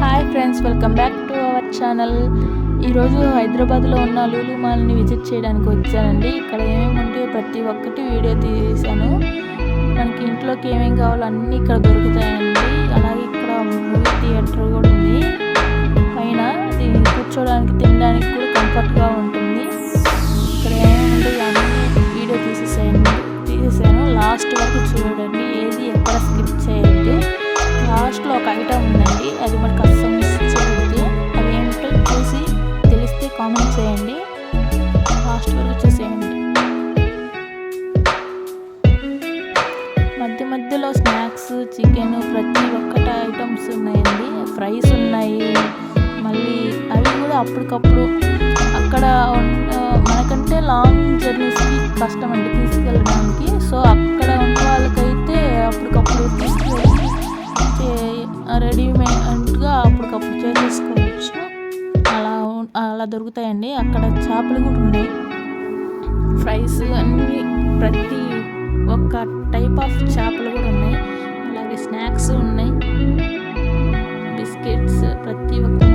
Hi friends welcome back to our channel. ఈరోజు హైదరాబాద్లో ఉన్న లూలు మాల్ని విజిట్ చేయడానికి వచ్చానండి. ఇక్కడ ఏమేమి ఉంటాయో ప్రతి ఒక్కటి వీడియో తీసాను మనకి ఇంట్లోకి ఏమేమి కావాలో అన్నీ ఇక్కడ దొరుకుతాయండి. అలాగే ఇక్కడ మూవీ థియేటర్ కూడా ఉంది. పైన కూర్చోడానికి తినడానికి కూడా కంఫర్ట్గా ఉంటుంది. ఇక్కడ ఏమేమి ఉంటాయి అన్నీ వీడియో తీసేసాయండి. తీసేసాను. లాస్ట్ వరకు చూడండి. ఏది ఎక్కడ స్కిప్ చేయొద్దు. లాస్ట్లో ఒక ఐటమ్ చికెన్ ప్రతి ఒక్కటి ఐటమ్స్ ఉన్నాయండి. ఫ్రైస్ ఉన్నాయి. మళ్ళీ అవి కూడా అప్పటికప్పుడు అక్కడ ఉన్న మనకంటే లాంగ్ జర్నీస్కి కష్టం అండి తీసుకెళ్ళడానికి. సో అక్కడ ఉన్న వాళ్ళకైతే అప్పటికప్పుడు తీసుకెళ్ళి రెడీమేడ్గా అప్పటికప్పుడు చేసేసుకోవచ్చు. అలా అలా దొరుకుతాయండి. అక్కడ చేపలు కూడా ఉన్నాయి. ఫ్రైస్ అన్నీ ప్రతి ఒక్క టైప్ ఆఫ్ చేపలు కూడా ఉన్నాయి. స్నాక్స్ ఉన్నాయి. బిస్కెట్స్ ప్రతి ఒక్క